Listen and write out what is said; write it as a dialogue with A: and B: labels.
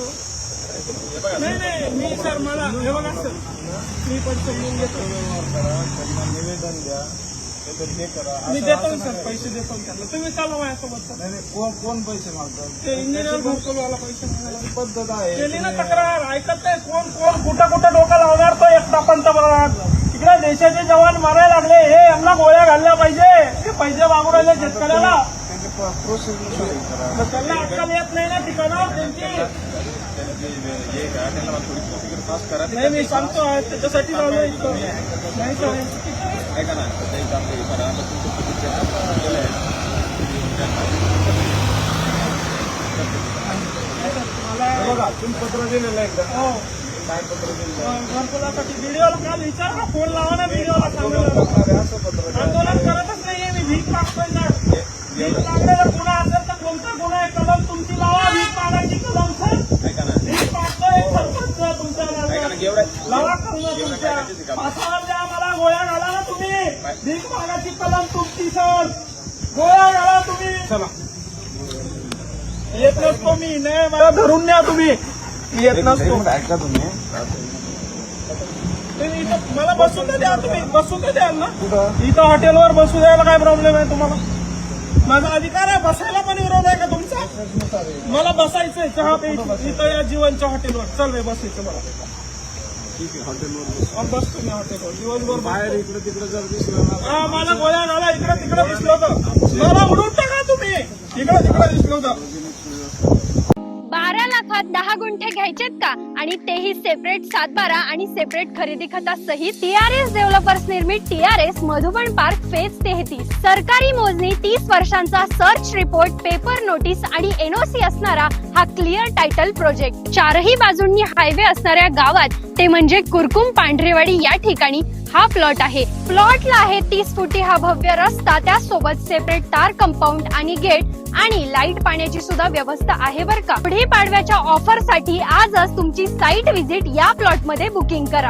A: घेतो नाही नाही मी सर मला हे बघा सर मी पण समजून घेतो.
B: त्यांना निवेदन द्या हे करा
A: मी देतो सर. पैसे देतो त्यांना. तुम्ही चालवा माझ्यासोबत सर.
B: नाही नाही, कोण कोण पैसे मागतात
A: ते इंजिनियर घरकुलवाला पैसे मागायला.
B: त्याची पद्धत आहे
A: केली ना तक्रार ऐकत नाही कोण कोण कुठं कुठं डोकं लावणार तो एकटा पंतप्रधान. तिकडे देशाचे जवान मारायला लागले. हे यांना गोळ्या घालल्या पाहिजे. हे पैसे मागू राहिले शेतकऱ्याला.
B: त्यांची प्रोसेस करा.
A: तर त्यांना अक्कल येत नाही ना ठिकाणावर त्यांची
B: प्रोसिजर पास करा
A: नाही मी सांगतो त्याच्यासाठी इतकं नाही
B: ऐका ना तुमचं आहे. बघा तुम्ही पत्र दिलेलं आहे एकदा.
A: हो.
B: काय पत्र दिलेलं
A: व्हिडिओला काल विचार ना फोन लावा ना व्हिडिओला सांगायला
B: असं पत्र.
A: आंदोलन करतच नाहीये मी भीक मागतोय ना. भीक मागण्याचा गुन्हा असेल तर कोणता गुन्हा आहे? कलम तुमची लावा भीक मागायची कलम. मला गोळ्या घाला ना तुम्ही भीक कलम तुमची सर गोळ्या घाला तुम्ही चला येत नसतो मी नाही मला धरून न्या तुम्ही येत नसतो
B: ऐका तुम्ही
A: तुम्ही इथं मला बसून तर द्या तुम्ही बसून तर द्याल ना
B: कुठं
A: इथं हॉटेलवर बसू द्यायला काय प्रॉब्लेम आहे तुम्हाला माझा अधिकार आहे बसायला पण विरोध आहे का तुमचा मला बसायचंय चहा प्यायची इथं या जीवनच्या हॉटेलवर. चल रे बसायचं मला.
B: ठीक आहे हॉटेलवर
A: मग बसतो मी हॉटेलवर. दिवसभर
B: बाहेर
A: बाहेर
B: इकडे तिकडे जर दिसलं ना
A: हा मला गोळ्या घाला इकडे तिकडे दिसलं होतं. मला उडून टाका तुम्ही. इकडे तिकडे दिसलं होतं.
C: बारा दहा गुंठे घ्यायचेत का? आणि तेही सेपरेट सातबारा आणि सेपरेट खरेदी आर टीआरएस डेव्हलपर्स निर्मित टीआरएस मधुबन पार्क फेज तेहतीस. सरकारी मोजणी तीस वर्षांचा सर्च रिपोर्ट पेपर नोटीस आणि एनओसी असणारा हा क्लिअर टायटल प्रोजेक्ट चारही बाजूंनी हायवे असणाऱ्या गावात ते म्हणजे कुरकुम पांढरेवाडी या ठिकाणी हा प्लॉट आहे. प्लॉटला आहे तीस फुटी हा भव्य रस्ता. त्यासोबत सेपरेट तार कंपाऊंड आणि गेट आणि लाइट पाण्याची सुद्धा व्यवस्था आहे बर का. पुढे पाडव्याच्या ऑफरसाठी आजच तुमची साईट व्हिजिट या प्लॉटमध्ये बुकिंग करा.